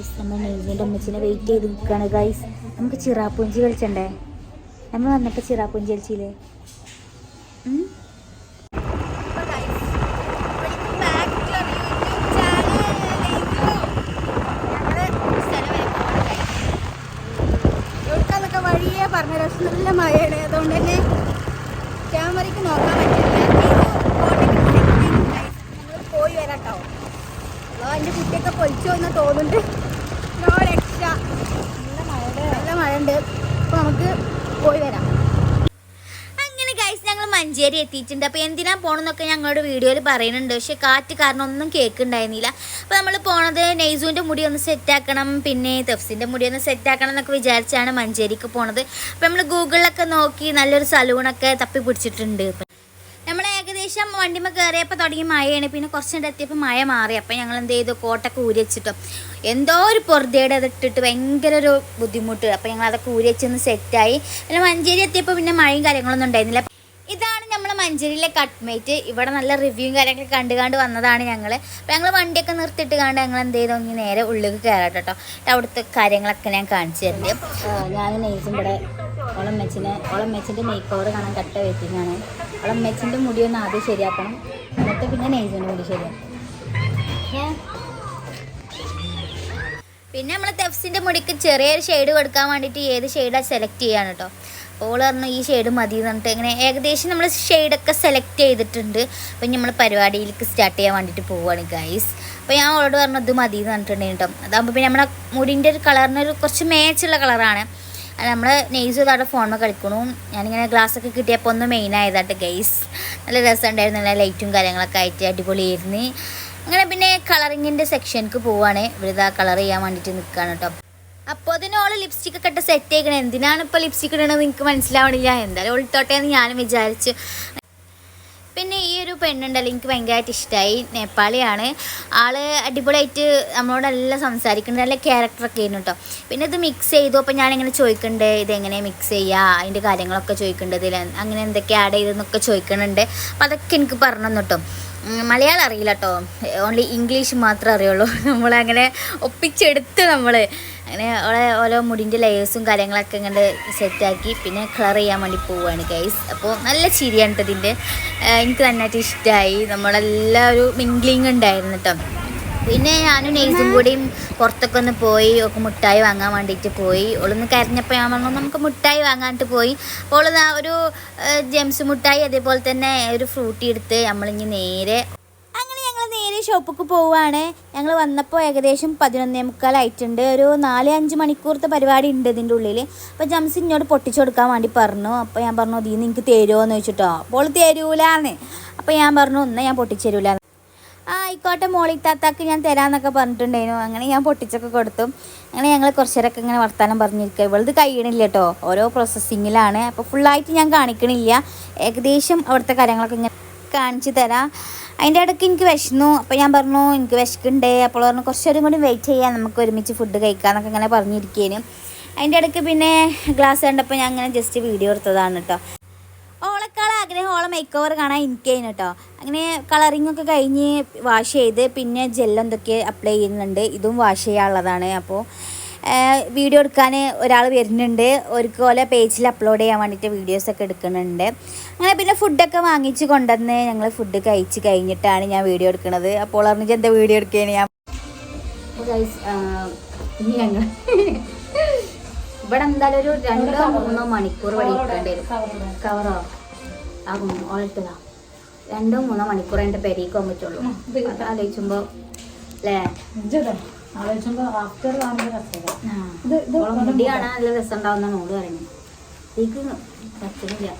Guys നമ്മൾ നെയ്ജിന്റെ അമ്മച്ചിനെ wait ചെയ്ത് നിൽക്കുകയാണ് ഗൈസ് നമുക്ക് ചിറാപ്പുഞ്ചി കളിച്ചണ്ടേ? നമ്മൾ വന്നപ്പോൾ ചിറാപ്പുഞ്ചി കളിച്ചില്ലേ? വഴിയെ പറഞ്ഞ നല്ല മഴയാണ്. അതുകൊണ്ട് തന്നെ ക്യാമറയ്ക്ക് നോക്കാൻ പറ്റില്ല. പോയി വരാട്ടോ അതോ എന്റെ കുട്ടിയൊക്കെ പൊലിച്ചോ എന്ന് തോന്നുന്നുണ്ട്. ഉണ്ട്. അപ്പോൾ നമുക്ക് പോയി വരാം. അങ്ങനെ ഞങ്ങൾ മഞ്ചേരി എത്തിയിട്ടുണ്ട്. അപ്പോൾ എന്തിനാ പോണെന്നൊക്കെ ഞങ്ങളുടെ വീഡിയോയിൽ പറയുന്നുണ്ട്. പക്ഷെ കാറ്റ് കാരണം ഒന്നും കേൾക്കുന്നുണ്ടായിരുന്നില്ല. അപ്പോൾ നമ്മൾ പോണത് നെയ്സൂന്റെ മുടി ഒന്ന് സെറ്റ് ആക്കണം പിന്നെ തെഫ്സിന്റെ മുടി ഒന്ന് സെറ്റ് ആക്കണം എന്നൊക്കെ വിചാരിച്ചാണ് മഞ്ചേരിക്ക് പോണത്. അപ്പോൾ നമ്മൾ ഗൂഗിളിലൊക്കെ നോക്കി നല്ലൊരു സലൂണൊക്കെ തപ്പി പിടിച്ചിട്ടുണ്ട് ഏകദേശം വണ്ടിമ കയറിയപ്പോൾ തുടങ്ങി മഴയാണ്. പിന്നെ കുറച്ചുകൊണ്ട് എത്തിയപ്പോൾ മഴ മാറി. അപ്പം ഞങ്ങൾ എന്ത് ചെയ്തു? കോട്ടൊക്കെ ഊരി വെച്ചിട്ടോ. എന്തോ ഒരു പൊറുതയുടെ അത് ഇട്ടിട്ട് ഭയങ്കര ഒരു ബുദ്ധിമുട്ട്. അപ്പം ഞങ്ങൾ അതൊക്കെ ഊരി വെച്ചൊന്ന് സെറ്റായി പിന്നെ മഞ്ചേരി എത്തിയപ്പോൾ പിന്നെ മഴയും കാര്യങ്ങളൊന്നും ഉണ്ടായിരുന്നില്ല. ഇതാണ് നമ്മൾ മഞ്ചേരിയിലെ കട്ട്മേറ്റ് ഇവിടെ നല്ല റിവ്യൂ കാര്യങ്ങളൊക്കെ കണ്ടു കണ്ട് വന്നതാണ് ഞങ്ങൾ അപ്പോൾ ഞങ്ങൾ വണ്ടിയൊക്കെ നിർത്തിയിട്ട് കണ്ട് ഞങ്ങൾ എന്ത് ചെയ്തു? ഇനി നേരെ ഉള്ളിൽ കയറാം കേട്ടോ അവിടുത്തെ കാര്യങ്ങളൊക്കെ ഞാൻ കാണിച്ചു തരുന്നത് ഞാൻ നെയ്സും ഇവിടെ മെച്ചിനെ ഓളം മേക്ക് ഓവർ കാണാൻ കട്ട ആണ്. ഒളമ്മച്ചിന്റെ മുടി ഒന്ന് ആദ്യം ശരിയാക്കണം. എന്നിട്ട് പിന്നെ നെയ്സിന്റെ മുടി ശരിയാക്കണം? പിന്നെ നമ്മൾ തെഫ്സിന്റെ മുടിക്ക് ചെറിയൊരു ഷെയ്ഡ് കൊടുക്കാൻ വേണ്ടിയിട്ട് ഏത് ഷെയ്ഡാണ് സെലക്ട് ചെയ്യാണ് കേട്ടോ ഓൾ പറഞ്ഞു ഈ ഷെയ്ഡ് മതി എന്ന് പറഞ്ഞിട്ട് ഇങ്ങനെ ഏകദേശം നമ്മൾ ഷെയ്ഡൊക്കെ സെലക്ട് ചെയ്തിട്ടുണ്ട്. അപ്പം നമ്മൾ പരിപാടിയിലേക്ക് സ്റ്റാർട്ട് ചെയ്യാൻ വേണ്ടിയിട്ട് പോവുകയാണ് ഗൈസ് അപ്പോൾ ഞാൻ അവളോട് പറഞ്ഞു ഇത് മതി എന്ന് പറഞ്ഞിട്ടുണ്ടെങ്കിൽ കേട്ടോ അതാകുമ്പോൾ പിന്നെ നമ്മുടെ മുടിന്റെ ഒരു കളറിനൊരു കുറച്ച് മേച്ചുള്ള കളറാണ് നമ്മൾ നെയ്സ് ഇതായിട്ട് ഫോണിൽ കളിക്കണു. ഞാനിങ്ങനെ ഗ്ലാസ് ഒക്കെ കിട്ടിയപ്പോൾ ഒന്ന് മെയിൻ ആയതായിട്ട് ഗൈസ് നല്ല രസമുണ്ടായിരുന്നു നല്ല ലൈറ്റും കാര്യങ്ങളൊക്കെ ആയിട്ട് അടിപൊളിയായിരുന്നു. അങ്ങനെ പിന്നെ കളറിങ്ങിന്റെ സെക്ഷനിക്ക് പോവാണ്. ഇവരിതാ കളർ ചെയ്യാൻ വേണ്ടിയിട്ട് നിൽക്കുകയാണ് കേട്ടോ അപ്പോൾ അതിന് ഓൾ ലിപ്സ്റ്റിക് ഒക്കെ ഇട്ട് സെറ്റ് ചെയ്യണം. എന്തിനാണ് ഇപ്പോൾ ലിപ്സ്റ്റിക് ഇടണമെന്ന് നിങ്ങൾക്ക് മനസ്സിലാവണില്ല. എന്തായാലും ഒളിട്ടോട്ടെ എന്ന് ഞാനും വിചാരിച്ചു പിന്നെ ഈ ഒരു പെണ്ണുണ്ടല്ലോ എനിക്ക് ഭയങ്കരമായിട്ട് ഇഷ്ടമായി നേപ്പാളിയാണ്. ആൾ അടിപൊളിയായിട്ട് നമ്മളോടെല്ലാം സംസാരിക്കുന്നുണ്ട്. നല്ല ക്യാരക്ടറൊക്കെ ആയിരുന്നു കേട്ടോ പിന്നെ ഇത് മിക്സ് ചെയ്തു. അപ്പോൾ ഞാനിങ്ങനെ ചോദിക്കുന്നുണ്ട് ഇതെങ്ങനെ മിക്സ് ചെയ്യുക അതിന്റെ കാര്യങ്ങളൊക്കെ ചോദിക്കേണ്ടത് അങ്ങനെ എന്തൊക്കെ ആഡ് ചെയ്തെന്നൊക്കെ ചോദിക്കുന്നുണ്ട് അപ്പോൾ അതൊക്കെ എനിക്ക് പറഞ്ഞു കേട്ടോ മലയാളം അറിയില്ല കേട്ടോ ഓൺലി ഇംഗ്ലീഷ് മാത്രമേ അറിയുള്ളൂ. നമ്മളങ്ങനെ ഒപ്പിച്ചെടുത്ത് നമ്മൾ അങ്ങനെ ഓളെ ഓരോ മുടിന്റെ ലെയേഴ്സും കാര്യങ്ങളൊക്കെ ഇങ്ങനെ സെറ്റാക്കി പിന്നെ കളർ ചെയ്യാൻ വേണ്ടി പോവുകയാണ് ഗൈസ് അപ്പോൾ നല്ല ചിരിയാണ് ഇതിന്റെ എനിക്ക് നന്നായിട്ട് ഇഷ്ടമായി നമ്മളെല്ലാം ഒരു മിംഗ്ലിങ് ഉണ്ടായിരുന്നു കേട്ടോ പിന്നെ ഞാനും നെയ്സും കൂടിയും പുറത്തൊക്കെ ഒന്ന് പോയി ഒക്കെ മുട്ടായി വാങ്ങാൻ വേണ്ടിയിട്ട് പോയി. ഓളൊന്ന് കരഞ്ഞപ്പോൾ ഞാൻ പറഞ്ഞു നമുക്ക് മുട്ടായി വാങ്ങാനായിട്ട് പോയി. അപ്പോൾ ഒരു ജെംസ് മുട്ടായി അതേപോലെ തന്നെ ഒരു ഫ്രൂട്ടി എടുത്ത് നമ്മളിങ്ങി നേരെ നേരെ ഷോപ്പിക്ക് പോവുകയാണ്. ഞങ്ങൾ വന്നപ്പോൾ ഏകദേശം പതിനൊന്നേ മുക്കാലായിട്ടുണ്ട് ഒരു നാല് അഞ്ച് മണിക്കൂറത്തെ പരിപാടി ഉണ്ട് ഇതിന്റെ ഉള്ളിൽ അപ്പോൾ ജംസ് ഇന്നോട് പൊട്ടിച്ചു കൊടുക്കാൻ വേണ്ടി പറഞ്ഞു. അപ്പോൾ ഞാൻ പറഞ്ഞു ഇതിൽ നിങ്ങൾക്ക് തരുമോ എന്ന് ചോദിച്ചിട്ടോ? അപ്പോൾ തരൂലാന്ന്. അപ്പോൾ ഞാൻ പറഞ്ഞു ഒന്നേ ഞാൻ പൊട്ടിച്ചു തരൂല ആ ആയിക്കോട്ടെ മോളി താത്താക്ക് ഞാൻ തരാമെന്നൊക്കെ പറഞ്ഞിട്ടുണ്ടായിരുന്നു. അങ്ങനെ ഞാൻ പൊട്ടിച്ചൊക്കെ കൊടുത്തു. അങ്ങനെ ഞങ്ങൾ കുറച്ചേരൊക്കെ ഇങ്ങനെ വർത്താനം പറഞ്ഞിരിക്കുക ഇവളത് കഴിയണില്ല കേട്ടോ ഓരോ പ്രോസസ്സിങ്ങിലാണ് അപ്പോൾ ഫുള്ളായിട്ട് ഞാൻ കാണിക്കണില്ല. ഏകദേശം അവിടുത്തെ കാര്യങ്ങളൊക്കെ ഇങ്ങനെ കാണിച്ചു തരാം. അതിന്റെ ഇടയ്ക്ക് എനിക്ക് വിശന്നു. അപ്പോൾ ഞാൻ പറഞ്ഞു എനിക്ക് വിശക്കുണ്ടേ അപ്പോൾ പറഞ്ഞു കുറച്ചൊരു കൂടി വെയിറ്റ് ചെയ്യാം. നമുക്ക് ഒരുമിച്ച് ഫുഡ് കഴിക്കാം. കഴിക്കാമെന്നൊക്കെ ഇങ്ങനെ പറഞ്ഞിരിക്കേനു. അതിന്റെ ഇടയ്ക്ക് പിന്നെ ഗ്ലാസ് കണ്ടപ്പോൾ ഞാൻ അങ്ങനെ ജസ്റ്റ് വീഡിയോ എടുത്തതാണ് കേട്ടോ ഓളെക്കാൾ ആഗ്രഹം ഓളെ മേക്ക് ഓവർ കാണാൻ എനിക്കായിരുന്നു കേട്ടോ അങ്ങനെ കളറിംഗ് ഒക്കെ കഴിഞ്ഞ് വാഷ് ചെയ്ത് പിന്നെ ജെല്ലെന്തൊക്കെ അപ്ലൈ ചെയ്യുന്നുണ്ട് ഇതും വാഷ് ചെയ്യാനുള്ളതാണ്. അപ്പോൾ വീഡിയോ എടുക്കാൻ ഒരാൾ വരുന്നുണ്ട്. ഒരുക്ക് പോലെ പേജിൽ അപ്ലോഡ് ചെയ്യാൻ വേണ്ടിയിട്ട് വീഡിയോസൊക്കെ എടുക്കുന്നുണ്ട്. അങ്ങനെ പിന്നെ ഫുഡൊക്കെ വാങ്ങിച്ച് കൊണ്ടുവന്ന് ഞങ്ങൾ ഫുഡ് കഴിച്ച് കഴിഞ്ഞിട്ടാണ് ഞാൻ വീഡിയോ എടുക്കുന്നത്. അപ്പോൾ അറിഞ്ഞിട്ട് എന്താ വീഡിയോ എടുക്കുകയാണ് ഞാൻ ഞങ്ങൾ ഇവിടെ എന്തായാലും ഒരു രണ്ടോ മൂന്നോ മണിക്കൂർ ഇരിക്കേണ്ടി വരും. കവറോ ആകും ഓളിട്ടതാ രണ്ടോ മൂന്നോ മണിക്കൂർ എന്റെ പെരേക്ക് പോകാൻ പറ്റുള്ളൂ അത് ആലോചിച്ചുമ്പോൾ ഇത് ഓളെ മുടി കാണാൻ നല്ല രസം ഉണ്ടാവുന്ന നോട് പറയുന്നത് എനിക്ക് പറ്റുന്നില്ല.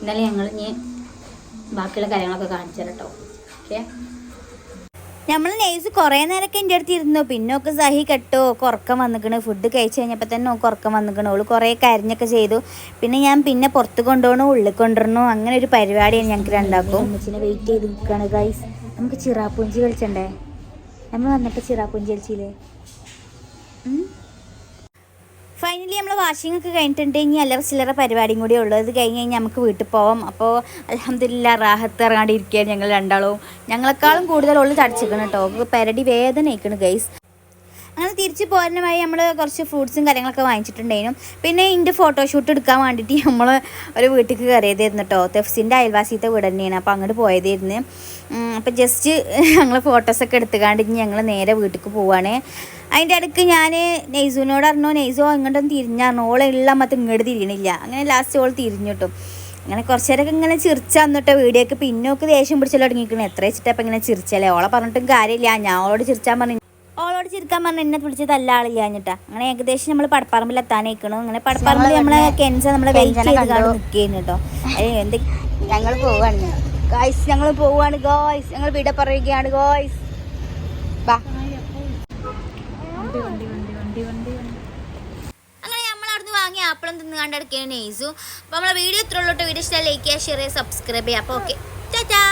എന്നാലും ഞങ്ങൾ ഇനി ബാക്കിയുള്ള കാര്യങ്ങളൊക്കെ കാണിച്ചു കേട്ടോ ഓക്കെ നമ്മൾ നെയ്സ് കുറേ നേരമൊക്കെ എന്റെ അടുത്ത് ഇരുന്നു. പിന്നെ ഒക്കെ സഹി കെട്ടോ. ഉറക്കം വന്നിക്കണ്. ഫുഡ് കഴിച്ച് കഴിഞ്ഞപ്പോൾ തന്നെ ഒക്കെ ഉറക്കം വന്നിക്കണ്. ഓൾ കുറേ കരിഞ്ഞൊക്കെ ചെയ്തു. പിന്നെ ഞാൻ പിന്നെ പുറത്ത് കൊണ്ടുപോകണു ഉള്ളിൽ കൊണ്ടുവരണു അങ്ങനെ ഒരു പരിപാടിയാണ് ഞങ്ങൾക്ക് രണ്ടാക്കും. അമ്മച്ചിനെ വെയിറ്റ് ചെയ്ത് നിൽക്കുകയാണ് ഗൈസ് നമുക്ക് ചിറാപ്പുഞ്ചി കളിച്ചണ്ടേ? നമ്മൾ വന്നപ്പോൾ ചിറാപ്പുഞ്ചി കളിച്ചില്ലേ ഫൈനലി നമ്മൾ വാഷിംഗ് ഒക്കെ കഴിഞ്ഞിട്ടുണ്ട്. ഇനി അല്ലറ ചില്ലറ പരിപാടിയും കൂടി ഉള്ളൂ. ഇത് കഴിഞ്ഞ് കഴിഞ്ഞാൽ നമുക്ക് വീട്ടിൽ പോവാം. അപ്പോൾ അലഹമില്ല റാഹത്ത് ഇറങ്ങാണ്ടിരിക്കുകയാണ് ഞങ്ങൾ രണ്ടാളും. ഞങ്ങളെക്കാളും കൂടുതൽ ഉള്ളു തടിച്ചിരിക്കണം കേട്ടോ. പെരടി വേദന ആയിക്കണ് ഗൈസ് അങ്ങനെ തിരിച്ച് പോരണമായി നമ്മൾ കുറച്ച് ഫ്രൂട്ട്സും കാര്യങ്ങളൊക്കെ വാങ്ങിച്ചിട്ടുണ്ടായിരുന്നു. പിന്നെ ഇതിന്റെ ഫോട്ടോഷൂട്ട് എടുക്കാൻ വേണ്ടിയിട്ട് നമ്മൾ ഒരു വീട്ടിൽ കയറിയതായിരുന്നു കേട്ടോ തെഫ്സിന്റെ അയൽവാസിയത്തെ വീട് തന്നെയാണ്. അപ്പോൾ അങ്ങോട്ട് പോയതായിരുന്നു. അപ്പം ജസ്റ്റ് ഞങ്ങൾ ഫോട്ടോസൊക്കെ എടുത്തുകാണ്ട് ഇനി ഞങ്ങൾ നേരെ വീട്ടിലേക്ക് പോവുകയാണ് അതിന്റെ ഇടയ്ക്ക് ഞാൻ നെയ്സുവിനോട് പറഞ്ഞു നെയ്സോ ഇങ്ങോട്ടൊന്ന് തിരിഞ്ഞാറിഞ്ഞു ഓളെ ഉള്ള മത്ത് ഇങ്ങോട്ട് തിരിയണില്ല. അങ്ങനെ ലാസ്റ്റ് ഓൾ തിരിഞ്ഞു കേട്ടോ അങ്ങനെ കുറച്ച് നേരമൊക്കെ ഇങ്ങനെ ചിരിച്ചു തന്നിട്ട് വീഡിയോക്ക്. പിന്നോക്ക് ദേഷ്യം പിടിച്ചല്ലോ തുടങ്ങിയിരിക്കണം. എത്ര വെച്ചിട്ടപ്പം ഇങ്ങനെ ചിരിച്ചല്ലേ ഓളെ പറഞ്ഞിട്ടും കാര്യമില്ല. ഞാൻ ഓളോട് ചിരിച്ചാൻ പറഞ്ഞു. ചിരിക്കാൻ പറഞ്ഞ എന്നെ വിളിച്ചത് അല്ല ആളില്ല എന്നിട്ടാ അങ്ങനെ ഏകദേശം നമ്മൾ പടപ്പറമ്പിൽ എത്താനേക്കണു. അങ്ങനെ പടപ്പറമ്പിൽ നമ്മളെ കെൻസ നമ്മളെ വെയിറ്റ് കെൻസനെ ചെയ്ത് കണ്ടു. നിൽക്കുന്നു കേട്ടോ എന്ത് ഞങ്ങൾ പോവാണ്. ഗോയ്സ് ഞങ്ങൾ പോവാണ്. ഗോയ്സ് ഞങ്ങൾ വിട പറയുകയാണ്. ഗോയ്സ് ബാ അങ്ങനെ നമ്മൾ അവിടുന്ന് വാങ്ങിയ ആപ്പിളും തിന്ന് കണ്ടെടുക്കുകയാണ് നെയ്സു അപ്പോൾ നമ്മളെ വീഡിയോ ഇത്രയുള്ളൂ വീഡിയോ ഇഷ്ടം ലൈക്ക് ചെയ്യുക ഷെയർ ചെയ്യുക സബ്സ്ക്രൈബ് ചെയ്യുക. അപ്പോൾ ഓക്കെ ടാറ്റാ